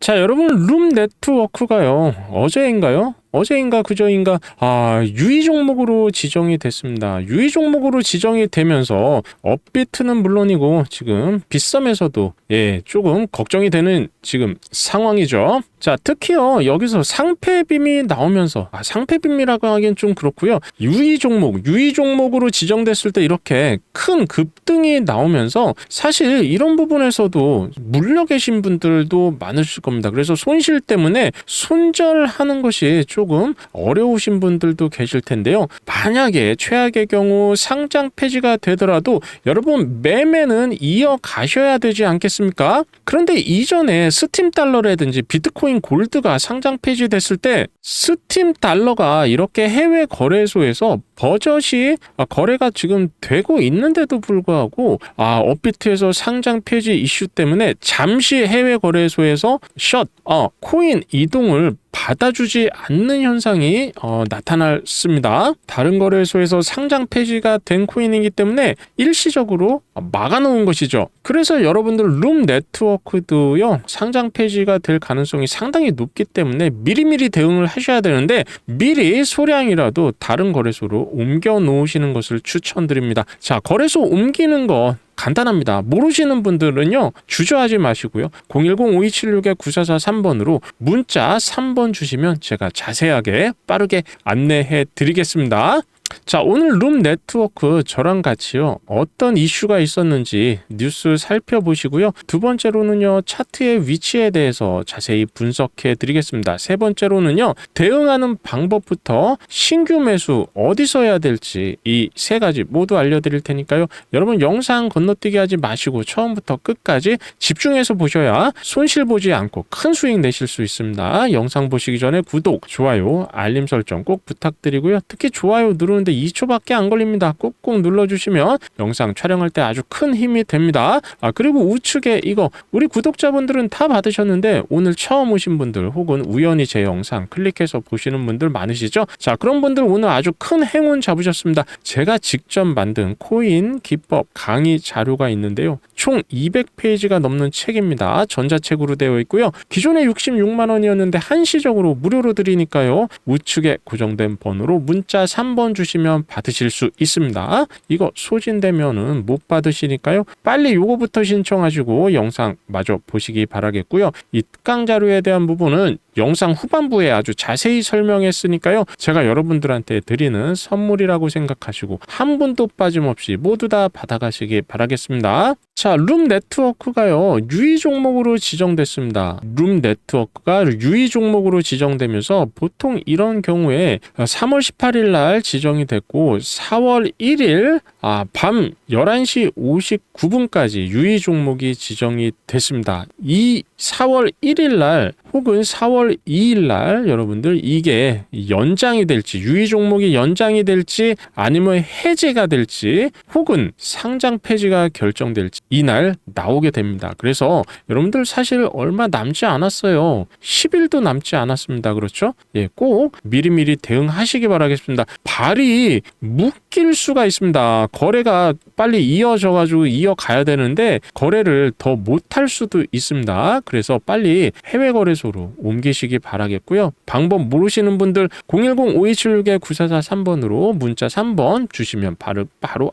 자, 여러분 룸 네트워크가요. 어제인가요? 어제인가 그저인가 아 유의 종목으로 지정이 됐습니다. 유의 종목으로 지정이 되면서 업비트는 물론이고 지금 빗썸에서도 예 조금 걱정이 되는 지금 상황이죠. 자 특히요 여기서 상패빔이 나오면서 아, 상패빔이라고 하기엔 좀 그렇고요 유의 종목 유의 종목으로 지정됐을 때 이렇게 큰 급등이 나오면서 사실 이런 부분에서도 물려 계신 분들도 많으실 겁니다. 그래서 손실 때문에 손절하는 것이 조금 어려우신 분들도 계실 텐데요. 만약에 최악의 경우 상장 폐지가 되더라도 여러분 매매는 이어가셔야 되지 않겠습니까? 그런데 이전에 스팀 달러라든지 비트코인 골드가 상장 폐지됐을 때 스팀 달러가 이렇게 해외 거래소에서 버젓이 거래가 지금 되고 있는데도 불구하고 아 업비트에서 상장 폐지 이슈 때문에 잠시 해외 거래소에서 셧 어, 코인 이동을 받아주지 않는 현상이 어, 나타났습니다. 다른 거래소에서 상장 폐지가 된 코인이기 때문에 일시적으로 막아놓은 것이죠. 그래서 여러분들 룸 네트워크도요 상장 폐지가 될 가능성이 상당히 높기 때문에 미리미리 대응을 하셔야 되는데 미리 소량이라도 다른 거래소로 옮겨 놓으시는 것을 추천드립니다. 자 거래소 옮기는 거 간단합니다. 모르시는 분들은요, 주저하지 마시고요. 010-5276-9443번으로 문자 3번 주시면 제가 자세하게 빠르게 안내해 드리겠습니다. 자, 오늘 룸 네트워크 저랑 같이요. 어떤 이슈가 있었는지 뉴스 살펴보시고요. 두 번째로는요. 차트의 위치에 대해서 자세히 분석해 드리겠습니다. 세 번째로는요. 대응하는 방법부터 신규 매수 어디서 해야 될지 이 세 가지 모두 알려 드릴 테니까요. 여러분 영상 건너뛰기 하지 마시고 처음부터 끝까지 집중해서 보셔야 손실 보지 않고 큰 수익 내실 수 있습니다. 영상 보시기 전에 구독, 좋아요, 알림 설정 꼭 부탁드리고요. 특히 좋아요 누르는 누르는데 2초밖에 안 걸립니다. 꾹꾹 눌러주시면 영상 촬영할 때 아주 큰 힘이 됩니다. 아 그리고 우측에 이거 우리 구독자분들은 다 받으셨는데 오늘 처음 오신 분들 혹은 우연히 제 영상 클릭해서 보시는 분들 많으시죠? 자 그런 분들 오늘 아주 큰 행운 잡으셨습니다. 제가 직접 만든 코인 기법 강의 자료가 있는데요. 총 200페이지가 넘는 책입니다. 전자책으로 되어 있고요. 기존에 66만 원이었는데 한시적으로 무료로 드리니까요. 우측에 고정된 번호로 문자 3번 주시 주시면 받으실 수 있습니다. 이거 소진되면은 못 받으시니까요. 빨리 요거부터 신청하시고 영상 마저 보시기 바라겠고요. 이 특강 자료에 대한 부분은 영상 후반부에 아주 자세히 설명했으니까요. 제가 여러분들한테 드리는 선물이라고 생각하시고 한 분도 빠짐없이 모두 다 받아가시기 바라겠습니다. 자, 룸 네트워크가요. 유의 종목으로 지정됐습니다. 룸 네트워크가 유의 종목으로 지정되면서 보통 이런 경우에 3월 18일 날 지정이 됐고 4월 1일 아, 밤 11시 59분까지 유의 종목이 지정이 됐습니다. 이 4월 1일 날 혹은 4월 2일 날 여러분들 이게 연장이 될지 유의 종목이 연장이 될지 아니면 해제가 될지 혹은 상장 폐지가 결정될지 이날 나오게 됩니다. 그래서 여러분들 사실 얼마 남지 않았어요. 10일도 남지 않았습니다. 그렇죠? 예, 꼭 미리미리 대응하시기 바라겠습니다. 발이 묶일 수가 있습니다. 거래가 빨리 이어져 가지고 이어가야 되는데 거래를 더 못할 수도 있습니다. 그래서 빨리 해외 거래소로 옮기시기 바라겠고요. 방법 모르시는 분들 010-5276-9443번으로 문자 3번 주시면 바로 바로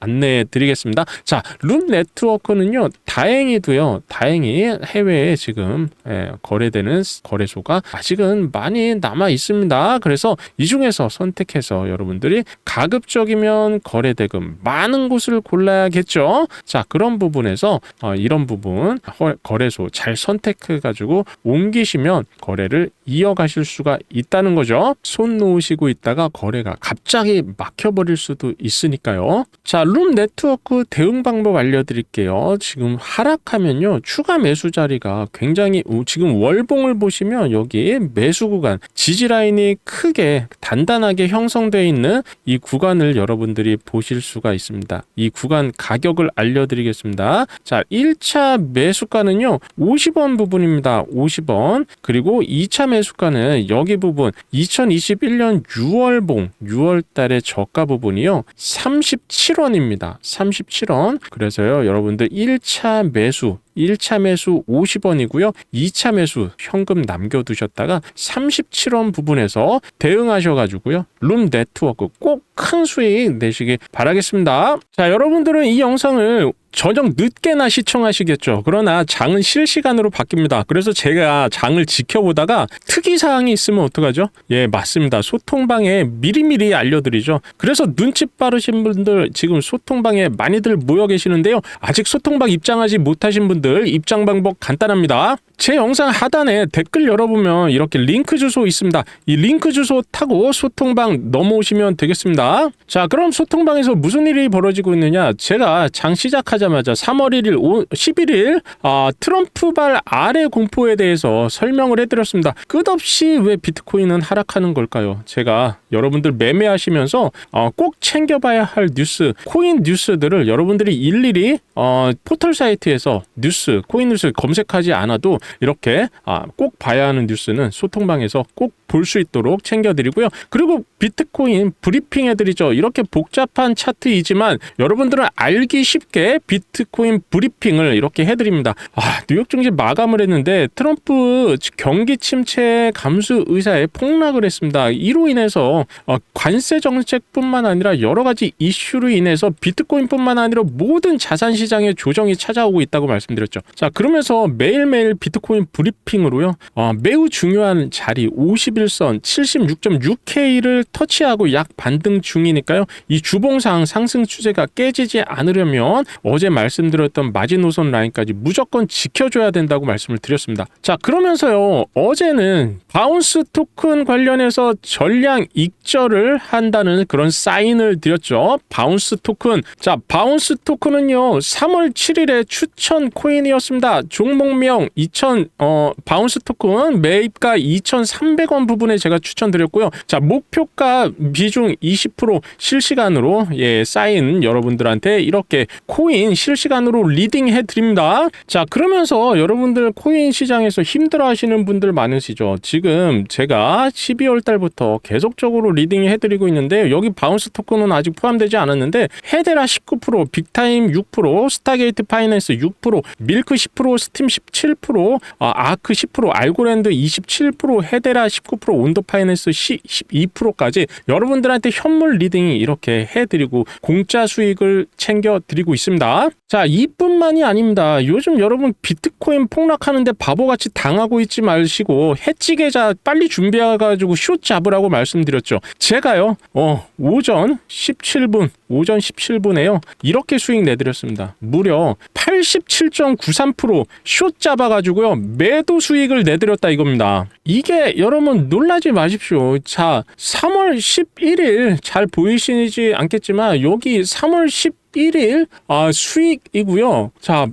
안내해 드리겠습니다. 자, 룸 네트워크는요. 다행히도요. 다행히 해외에 지금 예, 거래되는 거래소가 아직은 많이 남아 있습니다. 그래서 이 중에서 선택해서 여러분들이 가급적이면 거래 대금 많은 곳을 골라야겠죠. 자, 그런 부분에서 어, 이런 부분 거래소 잘 선택해 가지고 옮기시면 거래를 이어가실 수가 있다는 거죠. 손 놓으시고 있다가 거래가 갑자기 막혀버릴 수도 있으니까요. 자, 룸 네트워크 대응 방법 알려드릴게요. 지금 하락하면요. 추가 매수 자리가 굉장히 지금 월봉을 보시면 여기 매수 구간 지지 라인이 크게 단단하게 형성되어 있는 이 구간을 여러분들이 보실 수가 있습니다. 이 구간 가격을 알려드리겠습니다. 자, 1차 매수가는요. 50원 부분입니다. 50원. 그리고 2차 매수가는 여기 부분 2021년 6월봉 6월 달의 저가 부분이요. 37원입니다. 37원. 그래서요. 여러분들 1차 매수 1차 매수 50원이고요. 2차 매수 현금 남겨두셨다가 37원 부분에서 대응하셔가지고요. 룸 네트워크 꼭 큰 수익 내시길 바라겠습니다. 자, 여러분들은 이 영상을 저녁 늦게나 시청하시겠죠. 그러나 장은 실시간으로 바뀝니다. 그래서 제가 장을 지켜보다가 특이 사항이 있으면 어떡하죠? 예, 맞습니다. 소통방에 미리미리 알려드리죠. 그래서 눈치 빠르신 분들 지금 소통방에 많이들 모여 계시는데요. 아직 소통방 입장하지 못하신 분들 입장 방법 간단합니다. 제 영상 하단에 댓글 열어보면 이렇게 링크 주소 있습니다. 이 링크 주소 타고 소통방 넘어오시면 되겠습니다. 자, 그럼 소통방에서 무슨 일이 벌어지고 있느냐? 제가 장 시작하자 마자 3월 1일, 5, 11일 아, 트럼프발 아래 공포에 대해서 설명을 해드렸습니다. 끝없이 왜 비트코인은 하락하는 걸까요? 제가 여러분들 매매하시면서 어, 꼭 챙겨봐야 할 뉴스, 코인 뉴스들을 여러분들이 일일이 어, 포털 사이트에서 뉴스, 코인 뉴스 검색하지 않아도 이렇게 아, 꼭 봐야 하는 뉴스는 소통방에서 꼭 볼 수 있도록 챙겨드리고요. 그리고 비트코인 브리핑 해드리죠. 이렇게 복잡한 차트이지만 여러분들은 알기 쉽게 비트코인 브리핑을 이렇게 해드립니다. 아, 뉴욕 증시 마감을 했는데 트럼프 경기 침체 감수 의사에 폭락을 했습니다. 이로 인해서 어, 관세 정책뿐만 아니라 여러 가지 이슈로 인해서 비트코인뿐만 아니라 모든 자산 시장에 조정이 찾아오고 있다고 말씀드렸죠. 자, 그러면서 매일매일 비트코인 브리핑으로요. 어, 매우 중요한 자리 51선 76.6K를 터치하고 약 반등 중이니까요. 이 주봉상 상승 추세가 깨지지 않으려면 어제 말씀드렸던 마지노선 라인까지 무조건 지켜줘야 된다고 말씀을 드렸습니다. 자, 그러면서요. 어제는 바운스 토큰 관련해서 전량 익절을 한다는 그런 사인을 드렸죠. 바운스 토큰. 자, 바운스 토큰은요. 3월 7일에 추천 코인이었습니다. 종목명 2000 어, 바운스 토큰 매입가 2,300원 부분에 제가 추천드렸고요. 자, 목표가 비중 20% 실시간으로 예, 사인 여러분들한테 이렇게 코인 실시간으로 리딩 해 드립니다. 자, 그러면서 여러분들 코인 시장에서 힘들어 하시는 분들 많으시죠. 지금 제가 12월 달부터 계속적으로 리딩 해 드리고 있는데 여기 바운스 토큰은 아직 포함되지 않았는데 헤데라 19%, 빅타임 6%, 스타게이트 파이낸스 6%, 밀크 10%, 스팀 17%, 아, 아크 10%, 알고랜드 27%, 헤데라 19%, 온도 파이낸스 12%까지 여러분들한테 현물 리딩이 이렇게 해 드리고 공짜 수익을 챙겨 드리고 있습니다. 자, 이뿐만이 아닙니다. 요즘 여러분 비트코인 폭락하는데 바보같이 당하고 있지 마시고 해치 계좌 빨리 준비해가지고 숏 잡으라고 말씀드렸죠. 제가요, 어, 오전 17분, 오전 17분에요. 이렇게 수익 내드렸습니다. 무려 87.93%숏 잡아가지고요. 매도 수익을 내드렸다 이겁니다. 이게 여러분 놀라지 마십시오. 자, 3월 11일 잘 보이시지 않겠지만 여기 3월 10 1일 아, 수익이고요. 자,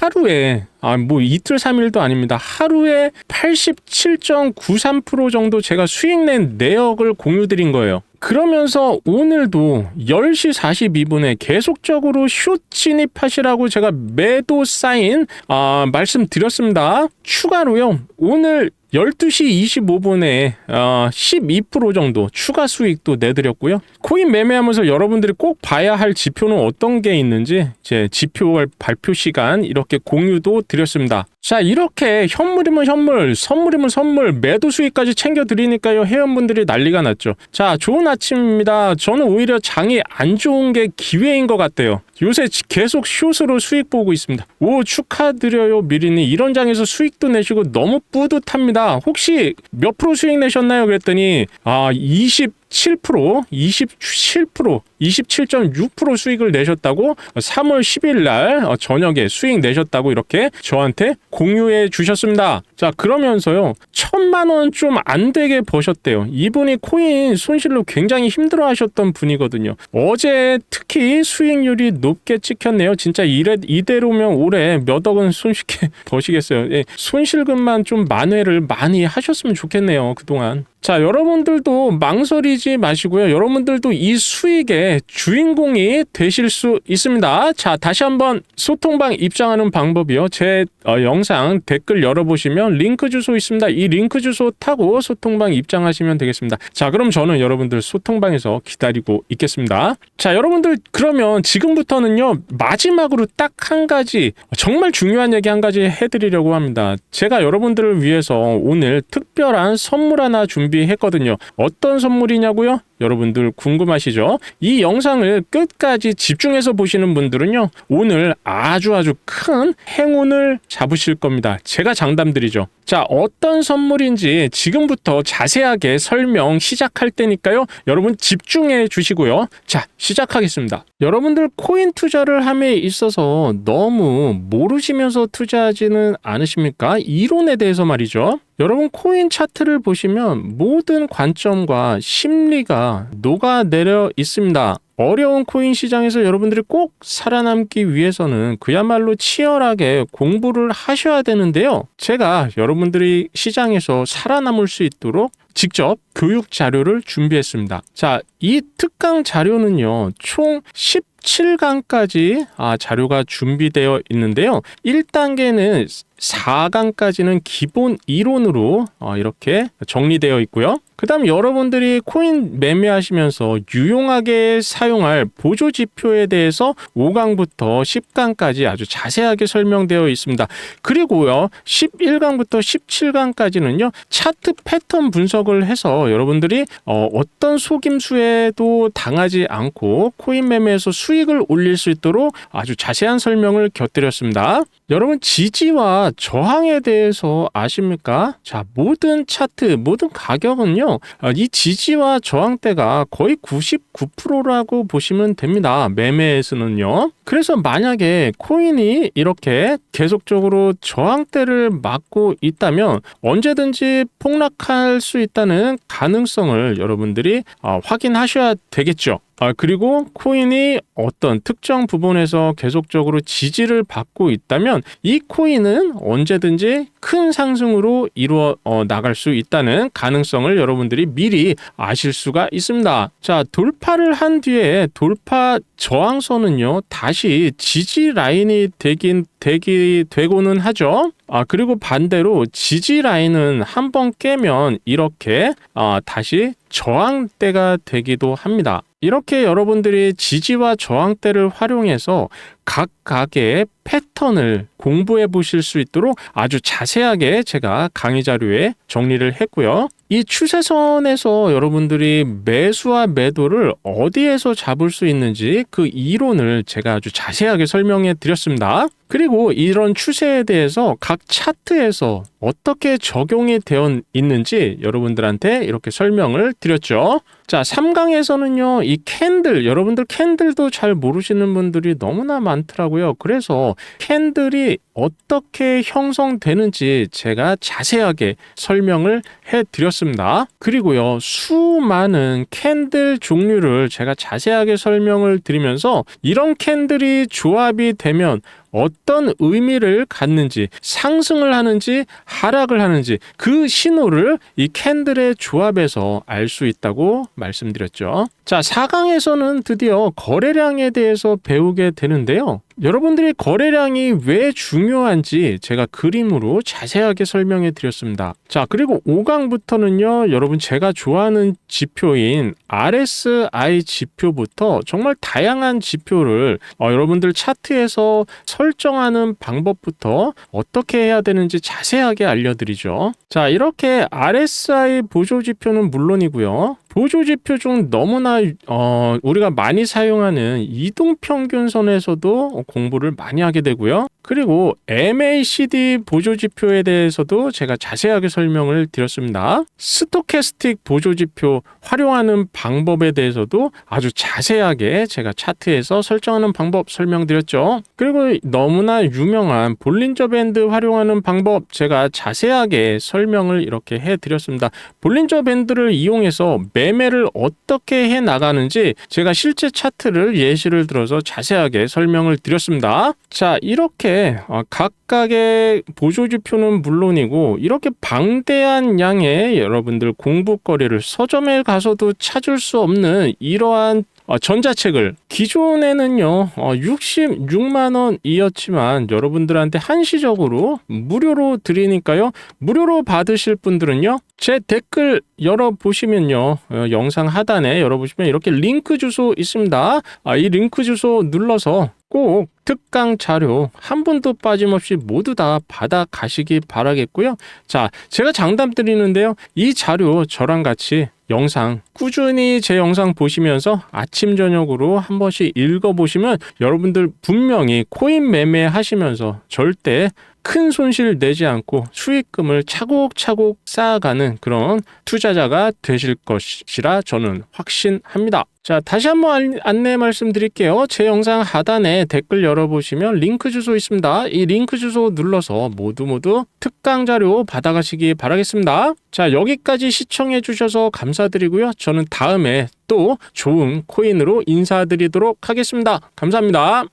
하루에 아, 뭐 이틀 3일도 아닙니다. 하루에 87.93% 정도 제가 수익 낸 내역을 공유 드린 거예요. 그러면서 오늘도 10시 42분에 계속적으로 숏 진입하시라고 제가 매도 사인 아, 말씀드렸습니다. 추가로요. 오늘 12시 25분에 어, 12% 정도 추가 수익도 내드렸고요. 코인 매매하면서 여러분들이 꼭 봐야 할 지표는 어떤 게 있는지 제 지표 발표 시간 이렇게 공유도 드렸습니다. 자 이렇게 현물이면 현물, 선물이면 선물, 매도 수익까지 챙겨드리니까요 회원분들이 난리가 났죠. 자 좋은 아침입니다. 저는 오히려 장이 안 좋은 게 기회인 것 같아요. 요새 계속 숏으로 수익 보고 있습니다. 오 축하드려요 미리니 이런 장에서 수익도 내시고 너무 뿌듯합니다. 혹시 몇 프로 수익 내셨나요? 그랬더니 아 20. 7%, 27%, 27.6% 수익을 내셨다고 3월 10일 날 어, 저녁에 수익 내셨다고 이렇게 저한테 공유해 주셨습니다. 자, 그러면서요. 천만 원 좀 안 되게 버셨대요. 이분이 코인 손실로 굉장히 힘들어 하셨던 분이거든요. 어제 특히 수익률이 높게 찍혔네요. 진짜 이래, 이대로면 올해 몇 억은 손쉽게 버시겠어요. 예, 손실금만 좀 만회를 많이 하셨으면 좋겠네요. 그동안. 자, 여러분들도 망설이지 놓치지 마시고요. 여러분들도 이 수익의 주인공이 되실 수 있습니다. 자, 다시 한번 소통방 입장하는 방법이요. 제 어, 영상 댓글 열어보시면 링크 주소 있습니다. 이 링크 주소 타고 소통방 입장하시면 되겠습니다. 자, 그럼 저는 여러분들 소통방에서 기다리고 있겠습니다. 자, 여러분들 그러면 지금부터는요 마지막으로 딱 한 가지 정말 중요한 얘기 한 가지 해드리려고 합니다. 제가 여러분들을 위해서 오늘 특별한 선물 하나 준비했거든요. 어떤 선물이냐 고요? 여러분들 궁금하시죠? 이 영상을 끝까지 집중해서 보시는 분들은요, 오늘 아주 아주 큰 행운을 잡으실 겁니다. 제가 장담드리죠. 자, 어떤 선물인지 지금부터 자세하게 설명 시작할 테니까요. 여러분 집중해 주시고요. 자, 시작하겠습니다. 여러분들 코인 투자를 함에 있어서 너무 모르시면서 투자하지는 않으십니까? 이론에 대해서 말이죠. 여러분 코인 차트를 보시면 모든 관점과 심리가 녹아내려 있습니다. 어려운 코인 시장에서 여러분들이 꼭 살아남기 위해서는 그야말로 치열하게 공부를 하셔야 되는데요. 제가 여러분들이 시장에서 살아남을 수 있도록 직접 교육 자료를 준비했습니다. 자, 이 특강 자료는요, 총 17강까지 아, 자료가 준비되어 있는데요. 1단계는 4강까지는 기본 이론으로 어, 이렇게 정리되어 있고요. 그 다음 여러분들이 코인 매매하시면서 유용하게 사용할 보조 지표에 대해서 5강부터 10강까지 아주 자세하게 설명되어 있습니다. 그리고요, 11강부터 17강까지는요, 차트 패턴 분석을 해서 여러분들이 어, 어떤 속임수에도 당하지 않고 코인 매매에서 수익을 올릴 수 있도록 아주 자세한 설명을 곁들였습니다. 여러분 지지와 저항에 대해서 아십니까? 자, 모든 차트, 모든 가격은요. 이 지지와 저항대가 거의 99%라고 보시면 됩니다. 매매에서는요. 그래서 만약에 코인이 이렇게 계속적으로 저항대를 맞고 있다면 언제든지 폭락할 수 있다는 가능성을 여러분들이 어, 확인하셔야 되겠죠. 아, 그리고 코인이 어떤 특정 부분에서 계속적으로 지지를 받고 있다면 이 코인은 언제든지 큰 상승으로 이루어 어, 나갈 수 있다는 가능성을 여러분들이 미리 아실 수가 있습니다. 자, 돌파를 한 뒤에 돌파 저항선은요, 다시 지지 라인이 되긴 되기 되고는 하죠. 아 그리고 반대로 지지 라인은 한 번 깨면 이렇게 아, 다시 저항대가 되기도 합니다. 이렇게 여러분들이 지지와 저항대를 활용해서 각각의 패턴을 공부해 보실 수 있도록 아주 자세하게 제가 강의 자료에 정리를 했고요. 이 추세선에서 여러분들이 매수와 매도를 어디에서 잡을 수 있는지 그 이론을 제가 아주 자세하게 설명해 드렸습니다. 그리고 이런 추세에 대해서 각 차트에서 어떻게 적용이 되어 있는지 여러분들한테 이렇게 설명을 드렸죠. 자, 3강에서는요, 이 캔들, 여러분들 캔들도 잘 모르시는 분들이 너무나 많더라고요. 그래서 캔들이 어떻게 형성되는지 제가 자세하게 설명을 해 드렸습니다. 그리고요, 수많은 캔들 종류를 제가 자세하게 설명을 드리면서 이런 캔들이 조합이 되면 어떤 의미를 갖는지 상승을 하는지 하락을 하는지 그 신호를 이 캔들의 조합에서 알 수 있다고 말씀드렸죠. 자, 4강에서는 드디어 거래량에 대해서 배우게 되는데요. 여러분들이 거래량이 왜 중요한지 제가 그림으로 자세하게 설명해 드렸습니다. 자, 그리고 5강부터는요, 여러분 제가 좋아하는 지표인 RSI 지표부터 정말 다양한 지표를 어, 여러분들 차트에서 설정하는 방법부터 어떻게 해야 되는지 자세하게 알려드리죠. 자, 이렇게 RSI 보조 지표는 물론이고요. 보조 지표 중 너무나 어, 우리가 많이 사용하는 이동 평균선에서도 공부를 많이 하게 되고요. 그리고 MACD 보조 지표에 대해서도 제가 자세하게 설명을 드렸습니다. 스토캐스틱 보조 지표 활용하는 방법에 대해서도 아주 자세하게 제가 차트에서 설정하는 방법 설명드렸죠. 그리고 너무나 유명한 볼린저 밴드 활용하는 방법 제가 자세하게 설명을 이렇게 해 드렸습니다. 볼린저 밴드를 이용해서 매 매매를 어떻게 해 나가는지 제가 실제 차트를 예시를 들어서 자세하게 설명을 드렸습니다. 자, 이렇게 어, 각각의 보조지표는 물론이고 이렇게 방대한 양의 여러분들 공부거리를 서점에 가서도 찾을 수 없는 이러한 어, 전자책을 기존에는요 어, 66만 원이었지만 여러분들한테 한시적으로 무료로 드리니까요. 무료로 받으실 분들은요 제 댓글 열어 보시면요 어, 영상 하단에 열어 보시면 이렇게 링크 주소 있습니다. 아, 이 링크 주소 눌러서 꼭 특강 자료 한 분도 빠짐없이 모두 다 받아 가시기 바라겠고요. 자, 제가 장담 드리는데요. 이 자료 저랑 같이 영상 꾸준히 제 영상 보시면서 아침 저녁으로 한 번씩 읽어 보시면 여러분들 분명히 코인 매매 하시면서 절대 큰 손실 내지 않고 수익금을 차곡차곡 쌓아가는 그런 투자자가 되실 것이라 저는 확신합니다. 자, 다시 한번 안- 안내 말씀드릴게요. 제 영상 하단에 댓글 열어보시면 링크 주소 있습니다. 이 링크 주소 눌러서 모두 모두 특강 자료 받아가시기 바라겠습니다. 자, 여기까지 시청해 주셔서 감사드리고요. 저는 다음에 또 좋은 코인으로 인사드리도록 하겠습니다. 감사합니다.